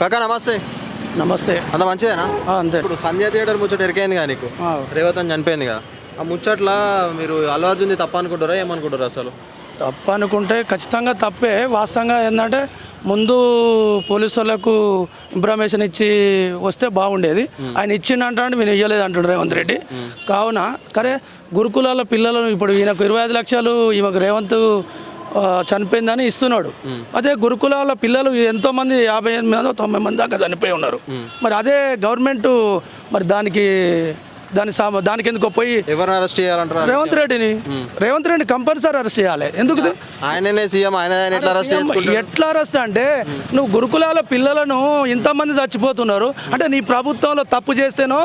కాకా నమస్తే. నమస్తే. అంత మంచిదేనా? అంతే. ఇప్పుడు సంజయ్ థియేటర్ ముచ్చట ఎరికైంది కదా నీకు? రేవత్ అని చనిపోయింది కదా ఆ ముచ్చట్ల మీరు అల్లు అర్జున్ది తప్ప అనుకుంటారా ఏమనుకుంటారు అసలు? తప్పు అనుకుంటే ఖచ్చితంగా తప్పే. వాస్తవంగా ఏంటంటే ముందు పోలీసు వాళ్ళకు ఇన్ఫర్మేషన్ ఇచ్చి వస్తే బాగుండేది. ఆయన ఇచ్చిండంటే మీరు ఇవ్వలేదు అంటుండ్రు రేవంత్ రెడ్డి. కావున కరే గురుకులాల పిల్లలను ఇప్పుడు ఈయనకు ఇరవై ఐదు లక్షలు ఈమెకు రేవంత్ చనిపోయిందని ఇస్తున్నాడు. అదే గురుకులాల పిల్లలు ఎంతో మంది యాభై ఎనిమిది మంది తొంభై మంది దాకా చనిపోయి ఉన్నారు. మరి అదే గవర్నమెంట్ మరి దానికి దాని దానికి ఎందుకో పోయి ఎవరిని అరెస్ట్ చేయాలంటారా? రేవంత్ రెడ్డిని. రేవంత్ రెడ్డి కంపల్సరీ అరెస్ట్ చేయాలి. ఎందుకు? ఆయననే సీఎం ఆయన ఎట్లా అరెస్ట్ ఎట్లా అరెస్ట్ అంటే నువ్వు గురుకులాల పిల్లలను ఇంతమంది చచ్చిపోతున్నారు. అంటే నీ ప్రభుత్వంలో తప్పు చేస్తేనో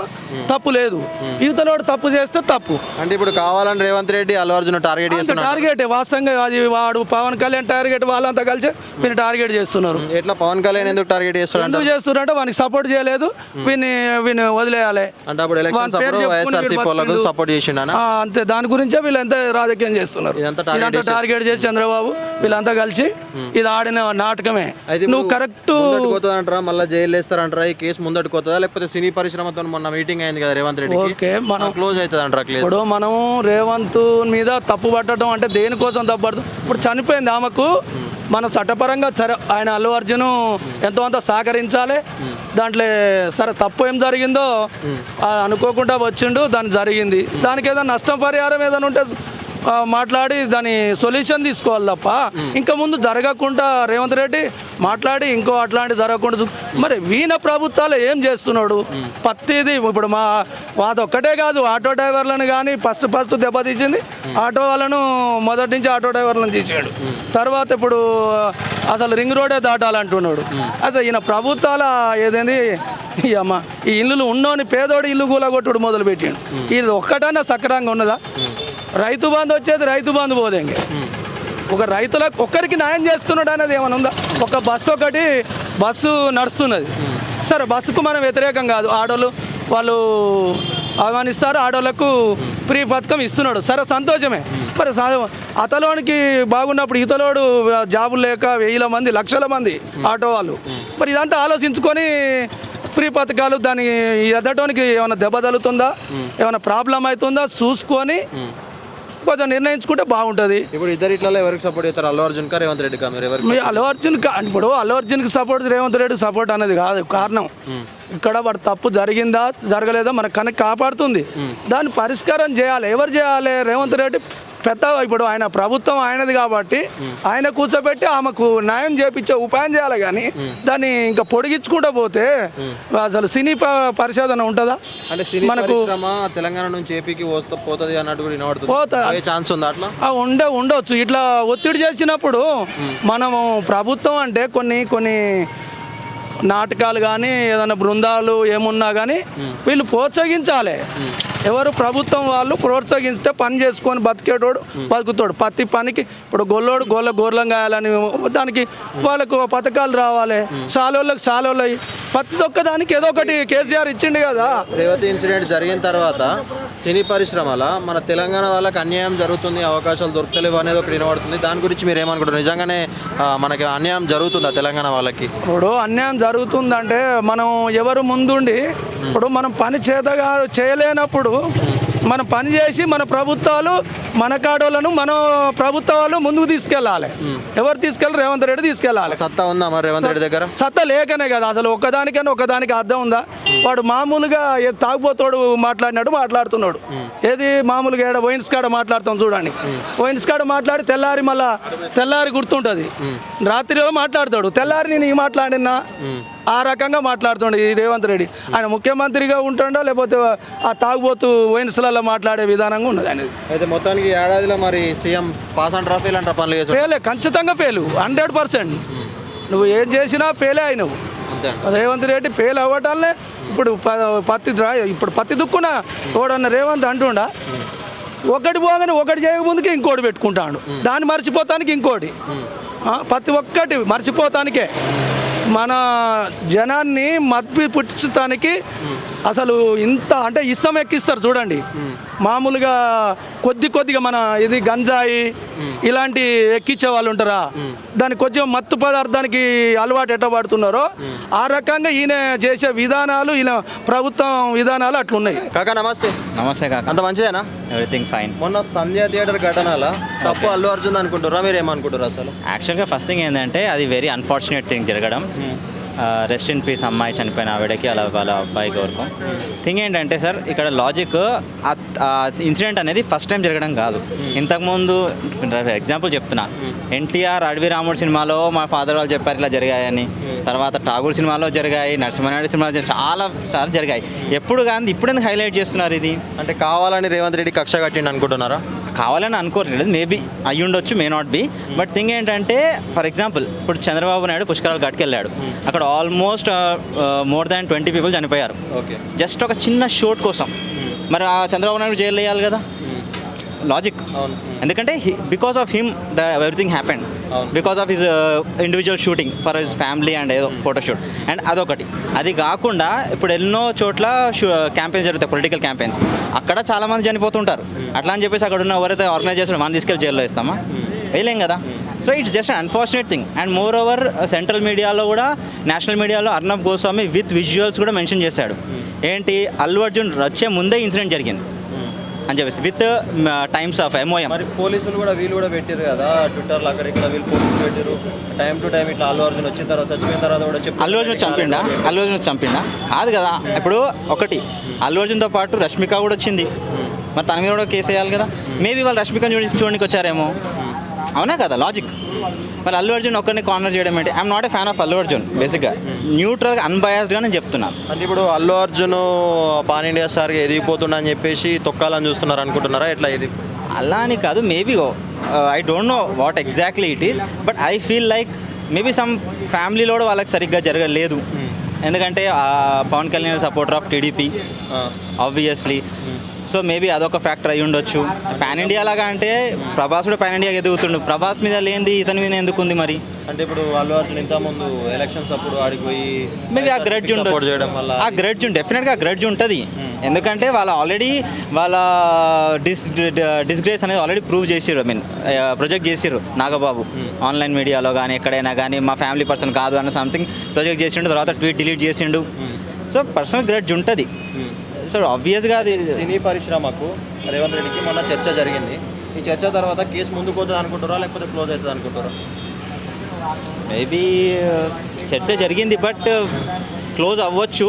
తప్పు లేదు. యువతలోడు తప్పు చేస్తే తప్పు. అంటే ఇప్పుడు కావాలని రేవంత్ రెడ్డి అల్లు అర్జున్ టార్గెట్ చేస్తున్నారు. టార్గెట్ వాస్తవంగా అది వాడు పవన్ కళ్యాణ్ టార్గెట్ వాళ్ళంతా కలిసి మీరు టార్గెట్ చేస్తున్నారు. ఎట్లా పవన్ కళ్యాణ్ ఎందుకు టార్గెట్ చేస్తాడు ఎందుకు చేస్తున్నారంటే వానికి సపోర్ట్ చేయలేదు. వీని వీని వదిలేయాలి. అంటే అప్పుడు ఎలక్షన్స్ వైఎస్ఆర్సీపీ వాళ్ళకు. సపోర్ట్ చేసిండనా? ఆ, అంతే. దాని గురించే వీళ్ళు ఎంత రాజకీయం చేస్తున్నారు. ఇదంతా టార్గెట్ చేసి చంద్రబాబు వీళ్ళంతా కలిసి ఇది ఆడిన నాటకమే. నువ్వు కరెక్ట్ మళ్ళీ జైలు వేస్తారంటారా? ఈ కేసు ముందటికి పోతుందా? లేకపోతే సినీ పరిశ్రమతో మొన్న మీటింగ్ అయింది కదా రేవంత్ రెడ్డికి? ఓకే మనం క్లోజ్ అవుతుంది అంటారా ఇప్పుడు మనం రేవంత్ మీద తప్పు పట్టడం అంటే దేనికోసం తప్పు పడుతుంది ఇప్పుడు చనిపోయింది ఆమెకు. మనం చట్టపరంగా సరే ఆయన అల్లు అర్జున్ ఎంతో అంత సహకరించాలి. దాంట్లో సరే తప్పు ఏం జరిగిందో అనుకోకుండా వచ్చిండు దాని జరిగింది. దానికి ఏదైనా నష్టం పరిహారం ఏదైనా ఉంటే మాట్లాడి దాని సొల్యూషన్ తీసుకోవాలి తప్ప ఇంకా ముందు జరగకుండా రేవంత్ రెడ్డి మాట్లాడి ఇంకో అట్లాంటి జరగకుండా మరి వీణ ప్రభుత్వాలు ఏం చేస్తున్నాడు? పత్తిది ఇప్పుడు మా అది ఒక్కటే కాదు ఆటో డ్రైవర్లను కానీ ఫస్ట్ ఫస్ట్ దెబ్బతీసింది ఆటో వాళ్ళను మొదటి నుంచి ఆటో డ్రైవర్లను తీసాడు. తర్వాత ఇప్పుడు అసలు రింగ్ రోడే దాటాలంటున్నాడు. అసలు ఈయన ప్రభుత్వాల ఏదేంది? అమ్మ ఈ ఇల్లులు ఉన్నోని పేదోడి ఇల్లు కూలగొట్టుడు మొదలు పెట్టాడు ఇది ఒక్కటన్నా సక్రంగా ఉన్నదా? రైతు బంధు వచ్చేది రైతు బంధు పోదే ఇంక. ఒక రైతులకు ఒక్కరికి న్యాయం చేస్తున్నాడు అనేది ఏమైనా ఉందా? ఒక బస్సు ఒకటి బస్సు నడుస్తున్నది. సరే బస్సుకు మనం వ్యతిరేకం కాదు. ఆడోళ్ళు వాళ్ళు ఆహ్వానిస్తారు ఆడోళ్ళకు ఫ్రీ పథకం ఇస్తున్నాడు. సరే సంతోషమే. మరి అతలోనికి బాగున్నప్పుడు ఇతలోడు జాబులు లేక వేల మంది లక్షల మంది ఆటో వాళ్ళు. మరి ఇదంతా ఆలోచించుకొని ఫ్రీ పథకాలు దాని ఎదటోనికి ఏమైనా దెబ్బ తగులుతుందా? ఏమైనా ప్రాబ్లం అవుతుందా? చూసుకొని కొంచెం నిర్ణయించుకుంటే బాగుంటుంది. ఇప్పుడు ఇద్దరు ఇట్లలో ఎవరికి సపోర్ట్ చేస్తారు? అల్లు అర్జున్ కా రేవంత్ రెడ్డి కా? మీరు మీ అల్లు అర్జున్ ఇప్పుడు అల్లు అర్జున్కి సపోర్ట్ రేవంత్ రెడ్డి సపోర్ట్ అనేది కాదు కారణం. ఇక్కడ వాడు తప్పు జరిగిందా జరగలేదా మన కనుక కాపాడుతుంది. దాన్ని పరిష్కారం చేయాలి. ఎవరు చేయాలి? రేవంత్ రెడ్డి పెద్ద ఇప్పుడు ఆయన ప్రభుత్వం ఆయనది కాబట్టి ఆయన కూర్చోబెట్టి ఆమెకు న్యాయం చేపించే ఉపాయం చేయాలి కానీ దాన్ని ఇంకా పొడిగించుకుంటూ పోతే అసలు సినీ పరిశోధన ఉంటుందా? అంటే మనకు- తెలంగాణ నుంచి ఏపీకి పోతుంది అన్నట్టు ఛాన్స్ ఉందా అట్లా? ఆ, ఉండే ఉండొచ్చు. ఇట్లా ఒత్తిడి చేసినప్పుడు మనము ప్రభుత్వం అంటే కొన్ని కొన్ని నాటకాలు కానీ ఏదైనా బృందాలు ఏమున్నా కానీ వీళ్ళు ప్రోత్సహించాలి. ఎవరు ప్రభుత్వం వాళ్ళు ప్రోత్సహిస్తే పని చేసుకొని బతికేటోడు బతుకుతాడు. ప్రతి పనికి ఇప్పుడు గొల్లోడు గొల్ల గోర్లం కాయాలని దానికి వాళ్ళకు పథకాలు రావాలి. సాలోళ్ళకి సాలోళ్ళు ప్రతి ఒక్క దానికి ఏదో ఒకటి కేసీఆర్ ఇచ్చిండు కదా. రేవతి ఇన్సిడెంట్ జరిగిన తర్వాత సినీ పరిశ్రమల మన తెలంగాణ వాళ్ళకి అన్యాయం జరుగుతుంది అవకాశాలు దొరకలేవు అనేది ఒకటి వినబడుతుంది. దాని గురించి మీరు ఏమనుకుంటారు నిజంగానే మనకి అన్యాయం జరుగుతుందా తెలంగాణ వాళ్ళకి? ఇప్పుడు అన్యాయం జరుగుతుందంటే మనం ఎవరు ముందుండి ఇప్పుడు మనం పని చేతగా చేయలేనప్పుడు మనం పని చేసి మన ప్రభుత్వాలు మన కాడోళ్ళను మన ప్రభుత్వాలు ముందుకు తీసుకెళ్ళాలి. ఎవరు తీసుకెళ్ళి రేవంత్ రెడ్డి తీసుకెళ్ళాలి. సత్తా ఉందా మరి రేవంత్ రెడ్డి దగ్గర? సత్తా లేకనే కదా. అసలు ఒక్కదానికైనా ఒక్కదానికి అర్థం ఉందా? వాడు మామూలుగా తాగుబోతోడు మాట్లాడినట్టు మాట్లాడుతున్నాడు. ఏది మామూలుగా ఏడ వైన్స్ కాడ మాట్లాడతాం చూడండి. వైన్స్ కాడ మాట్లాడి తెల్లారి మళ్ళా తెల్లారి గుర్తుంటుంది. రాత్రిలో మాట్లాడతాడు. తెల్లారి నేను ఈ మాట్లాడినా? ఆ రకంగా మాట్లాడుతుండే ఈ రేవంత్ రెడ్డి. ఆయన ముఖ్యమంత్రిగా ఉంటుండో లేకపోతే ఆ తాగుబోతు వైన్స్లలో మాట్లాడే విధానంగా ఉన్నది అనేది అయితే మొత్తానికి ఈ ఏడాదిలో మరి సీఎం పాస్ అంటారా ఫెయిల్ అంటారా? పనులు చేసి ఫెయిలే ఖచ్చితంగా ఫెయిల్. Hundred percent. నువ్వు ఏం చేసినా ఫెయిలే అయినవు. రేవంత్ రెడ్డి ఫెయిల్ అవ్వటాలనే ఇప్పుడు పత్తి ఇప్పుడు పత్తి దుక్కున ఓడన్న రేవంత్ అంటుండా? ఒకటి పోగానే ఒకటి చేయకముందుకే ఇంకోటి పెట్టుకుంటాడు. దాన్ని మర్చిపోతానికి ఇంకోటి. ప్రతి ఒక్కటి మర్చిపోతానికే. మన జనాన్ని మప్పి పుట్టించడానికి అసలు ఇంత అంటే ఇష్టం ఎక్కిస్తారు చూడండి. మామూలుగా కొద్ది కొద్దిగా మన ఇది గంజాయి ఇలాంటి ఎక్కించే వాళ్ళు ఉంటారా? దానికి కొంచెం మత్తు పదార్థానికి అలవాటు ఎట్ట పడుతున్నారో ఆ రకంగా ఈయన చేసే విధానాలు ఈయన ప్రభుత్వం విధానాలు అట్లున్నాయి. కాకా నమస్తే. నమస్తే కాక. అంత మంచిదేనా? ఎవ్రీథింగ్ ఫైన్ మొన్న సంధ్య థియేటర్ ఘటనల తప్పు అల్లు అర్జున్ అనుకుంటారా మీరు ఏమనుకుంటారు అసలు యాక్చువల్గా ఫస్ట్ థింగ్ ఏంటంటే అది వెరీ అన్ఫార్చునేట్ థింగ్ జరగడం. రెస్ట్ ఇన్ పీస్ అమ్మాయి చనిపోయిన ఆవిడకి అలా వాళ్ళ అబ్బాయికి వరకు థింగ్ ఏంటంటే సార్ ఇక్కడ లాజిక్ ఇన్సిడెంట్ అనేది ఫస్ట్ టైం జరగడం కాదు. ఇంతకుముందు ఎగ్జాంపుల్ చెప్తున్నా. ఎన్టీఆర్ అడవి రాముడు సినిమాలో మా ఫాదర్ వాళ్ళు చెప్పారు ఇలా జరిగాయని. తర్వాత ఠాగూర్ సినిమాలో జరిగాయి నరసింహనాయుడు సినిమాలో. చాలా చాలా జరిగాయి. ఎప్పుడు కానీ ఇప్పుడు ఎందుకు హైలైట్ చేస్తున్నారు ఇది? అంటే కావాలని రేవంత్ రెడ్డి కక్ష కట్టిండు అనుకుంటున్నారా? కావాలని అనుకోలేదు మేబీ అయ్యి ఉండొచ్చు may not be but thing ఏంటంటే ఫర్ ఎగ్జాంపుల్ ఇప్పుడు చంద్రబాబు నాయుడు పుష్కరాలు ఘాట్కి వెళ్ళాడు అక్కడ almost more than twenty people చనిపోయారు. ఓకే జస్ట్ ఒక చిన్న షోట్ కోసం. మరి ఆ చంద్రబాబు నాయుడు జైలు వేయాలి కదా? లాజిక్ అవును. ఎందుకంటే because of him the everything happened అవును. Because of his individual shooting for his family and ఏదో ఫోటోషూట్ అండ్ అదొకటి. అది కాకుండా ఇప్పుడు ఎన్నో చోట్ల క్యాంపెయిన్స్ జరుగుతాయి పొలిటికల్ క్యాంపెయిన్స్ అక్కడ చాలా మంది చనిపోతుంటారు అట్లా అని చెప్పేసి అక్కడ ఉన్న ఎవరైతే ఆర్గనైజ్ చేస్తారో మనం తీసుకెళ్ళి జైల్లో ఇస్తామా వేయలేం కదా? So it's just unfortunate thing and moreover central మీడియాలో కూడా నేషనల్ మీడియాలో అర్నబ్ గోస్వామి విత్ విజువల్స్ కూడా మెన్షన్ చేశాడు. ఏంటి? అల్లు అర్జున్ వచ్చే ముందే ఇన్సిడెంట్ జరిగింది. అని చెప్పేసి విత్ టైమ్స్ ఆఫ్ ఎంఓఎం మరి పోలీసులు కూడా వీళ్ళు కూడా పెట్టారు కదా ట్విట్టర్లో అక్కడ ఇక్కడ వీళ్ళు పోలీసులు పెట్టారు టైం టు టైం ఇట్లా అల్లు అర్జున్ వచ్చిన తర్వాత చచ్చిపోయిన తర్వాత కూడా చెప్పు అల్లు అర్జున్ చంపిండా? అల్లు అర్జున్ చంపిండా? కాదు కదా ఇప్పుడు ఒకటి అల్లు అర్జున్తో పాటు రష్మిక కూడా వచ్చింది. మరి తన మీద కూడా కేసు వేయాలి కదా. మేబీ వాళ్ళు రష్మిక చూడ చూడడానికి వచ్చారేమో అవునా కదా లాజిక్ మరి అల్లు అర్జున్ ఒక్కరిని కార్నర్ చేయడం ఏంటి? I'm not a fan of Allu Arjun బేసిక్గా న్యూట్రల్గా అన్బయాస్డ్గా నేను చెప్తున్నాను. అంటే ఇప్పుడు అల్లు అర్జున్ పాన్ ఇండియా స్టార్గా ఎదిగిపోతుండ అని చెప్పేసి తొక్కాలని చూస్తున్నారు అనుకుంటున్నారా? ఎట్లా ఇది? అలా అని కాదు maybe I don't know what exactly it is but I feel like maybe some ఫ్యామిలీలో వాళ్ళకి సరిగ్గా జరగలేదు. ఎందుకంటే ఆ, Pawan Kalyan supporter of TDP obviously so maybe అదొక ఫ్యాక్టర్ అయి ఉండొచ్చు. పాన్ ఇండియా లాగా అంటే ప్రభాస్ కూడా పాన్ ఇండియా ఎదుగుతుండు. ప్రభాస్ మీద లేనిది ఇతని మీద ఎందుకు ఉంది మరి? అంటే ఇప్పుడు అల్లు అర్జున్ ఇంత ముందు ఎలక్షన్స్ అప్పుడు ఆడికి పోయి మేబీ ఆ గ్రడ్జ్ చేయడం ఉండొచ్చు. వల్ల ఆ గ్రడ్జ్ డెఫినెట్గా గ్రడ్జ్ ఉంటుంది. ఎందుకంటే వాళ్ళు ఆల్రెడీ వాళ్ళ డిస్ డిస్గ్రేస్ అనేది ఆల్రెడీ ప్రూవ్ చేసిర్రు. ఐ మీన్ ప్రొజెక్ట్ చేసిర్రు నాగబాబు. ఆన్లైన్ మీడియాలో కానీ ఎక్కడైనా కానీ మా ఫ్యామిలీ పర్సన్ కాదు అన్న సంథింగ్ ప్రొజెక్ట్ చేసిండు తర్వాత ట్వీట్ డిలీట్ చేసిండు. సో పర్సనల్ గ్రడ్జ్ ఉంటుంది. సో ఆబ్వియస్గా అది సినీ పరిశ్రమకు రేవంత్ రెడ్డికి మొన్న చర్చ జరిగింది. ఈ చర్చ తర్వాత కేసు ముందుకు పోతుంది అనుకుంటారా లేకపోతే క్లోజ్ అవుతుంది అనుకుంటారా మేబీ చర్చ జరిగింది బట్ క్లోజ్ అవ్వచ్చు.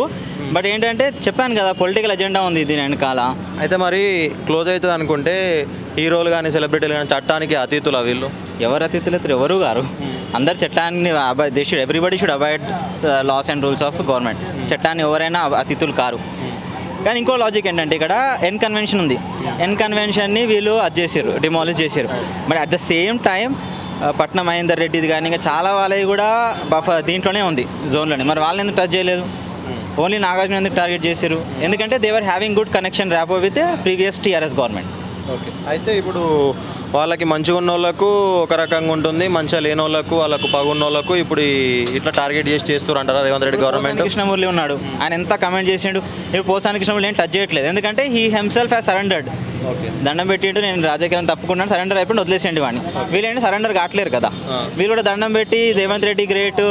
బట్ ఏంటంటే చెప్పాను కదా పొలిటికల్ ఎజెండా ఉంది దీని వెనకాల. అయితే మరి క్లోజ్ అవుతుంది అనుకుంటే హీరోలు కానీ సెలబ్రిటీలు కానీ చట్టానికి అతీతుల వీళ్ళు? ఎవరు అతిథులు అయితే ఎవరు గారు? అందరు చట్టాన్ని they should everybody should avoid laws and rules of government చట్టాన్ని ఎవరైనా అతిథులు కారు. కానీ ఇంకో లాజిక్ ఏంటంటే ఇక్కడ ఎన్ కన్వెన్షన్ ఉంది. ఎన్ కన్వెన్షన్ని వీళ్ళు అది చేశారు డిమాలిష్ చేశారు. But at the same time Patnam Mahender రెడ్డిది కానీ ఇంకా చాలా వాళ్ళవి కూడా బఫ దీంట్లోనే ఉంది జోన్లోనే. మరి వాళ్ళని ఎందుకు టచ్ చేయలేదు? ఓన్లీ నాగార్జున ఎందుకు టార్గెట్ చేశారు? ఎందుకంటే they're having good connection rapport with previous TRS government okay అయితే ఇప్పుడు వాళ్ళకి మంచిగా ఉన్న వాళ్ళకు ఒక రకంగా ఉంటుంది మంచిగా లేని వాళ్ళకు వాళ్ళకు పగున్న వాళ్ళకు ఇప్పుడు ఇట్లా టార్గెట్ చేసి చేస్తారు అంటారా రేవంత్ రెడ్డి గవర్నమెంట్ కృష్ణమూర్తి ఉన్నాడు. ఆయన ఎంత కమెంట్ చేసిండు? ఇప్పుడు పోసాని కృష్ణమూర్తి ఏం టచ్ చేయట్లేదు. ఎందుకంటే he himself has surrendered okay దండం పెట్టిండు నేను రాజకీయాలను తప్పుకున్నాను సరెండర్ అయిపోయి వదిలేసేయండి వాడిని. వీళ్ళేంటి సరెండర్ కావట్లేరు కదా. వీళ్ళు కూడా దండం పెట్టి రేవంత్ రెడ్డి గ్రేట్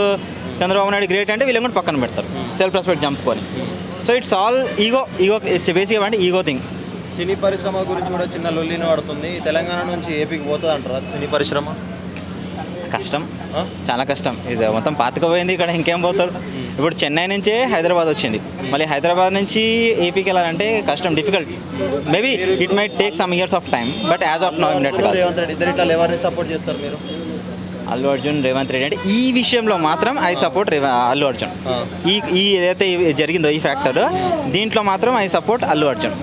చంద్రబాబు నాయుడు గ్రేట్ అంటే వీళ్ళని కూడా పక్కన పెడతారు. సెల్ఫ్ రెస్పెక్ట్ చంపుకొని so it's all ego ego బేసిక్గా అంటే ఈగో థింగ్ సినీ పరిశ్రమ గురించి కూడా చిన్న లొల్లిని పడుతుంది. తెలంగాణ నుంచి ఏపీకి పోతుంది అంటారా సినీ పరిశ్రమ? కష్టం? చాలా కష్టం. ఇది మొత్తం పాతకపోయింది ఇక్కడ ఇంకేం పోతారు ఇప్పుడు చెన్నై నుంచే హైదరాబాద్ వచ్చింది. మళ్ళీ హైదరాబాద్ నుంచి ఏపీకి వెళ్ళాలంటే కష్టం difficult maybe it might take some years of time but as of no immediate కాదు. రేవంత్ రెడ్డి ఇద్దరు ఇట్లా ఎవరిని సపోర్ట్ చేస్తారు మీరు? అల్లు అర్జున్ రేవంత్ రెడ్డి అంటే ఈ విషయంలో మాత్రం ఐ సపోర్ట్ అల్లు అర్జున్. ఈ ఈ ఏదైతే జరిగిందో ఈ ఫ్యాక్టర్ దీంట్లో మాత్రం ఐ సపోర్ట్ అల్లు అర్జున్.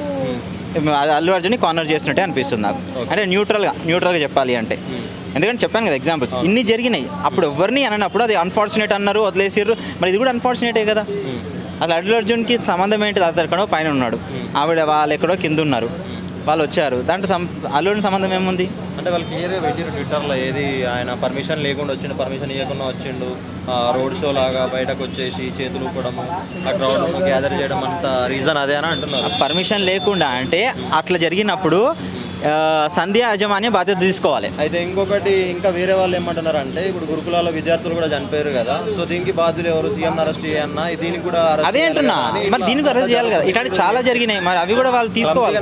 అల్లు అర్జున్ని కార్నర్ చేసినట్టే అనిపిస్తుంది నాకు. అంటే న్యూట్రల్గా న్యూట్రల్గా చెప్పాలి అంటే. ఎందుకంటే చెప్పాను కదా ఎగ్జాంపుల్స్ ఇన్ని జరిగినాయి. అప్పుడు ఎవరిని అననప్పుడు అది అన్ఫార్చునేట్ అన్నారు వదిలేసారు మరి ఇది కూడా అన్ఫార్చునేటే కదా? అసలు అల్లు అర్జున్కి సంబంధం ఏంటి? అతను ఎక్కడో పైన ఉన్నాడు. ఆవిడ వాళ్ళు ఎక్కడో కింద ఉన్నారు. వాళ్ళు వచ్చారు. దాంట్లో అల్లుడిని సంబంధం ఏముంది? అంటే వాళ్ళు క్లియర్గా పెట్టారు ట్విట్టర్లో? ఏది ఆయన పర్మిషన్ లేకుండా వచ్చిండు పర్మిషన్ ఇవ్వకుండా వచ్చిండు రోడ్ షో లాగా బయటకు వచ్చేసి చేతులు ఊపడము ఆ క్రౌడ్ గ్యాదర్ చేయడం అంత రీజన్ అదే అని అంటున్నారు. పర్మిషన్ లేకుండా అంటే అట్లా జరిగినప్పుడు సంధ్య యాజమాన్య బాధ్యత తీసుకోవాలి. అయితే ఇంకొకటి ఇంకా వేరే వాళ్ళు ఏమంటున్నారు అంటే ఇప్పుడు గురుకులాల విద్యార్థులు కూడా చనిపోయారు కదా సో దీనికి బాధ్యులు ఎవరు? సీఎం అరెస్ట్ చేయన్నా దీనికి కూడా అదే అంటున్నా. మరి దీనికి అరెస్ట్ చేయాలి కదా. ఇట్లాంటి చాలా జరిగినాయి. మరి అవి కూడా వాళ్ళు తీసుకోవాలి.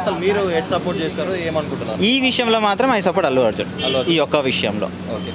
అసలు మీరు ఎట్ సపోర్ట్ చేస్తారు ఏమనుకుంటున్నారు? ఈ విషయంలో మాత్రం ఐ సపోర్ట్ అల్లు అర్జున్. అల్లు అర్జున్. ఈ ఒక్క విషయంలో. ఓకే.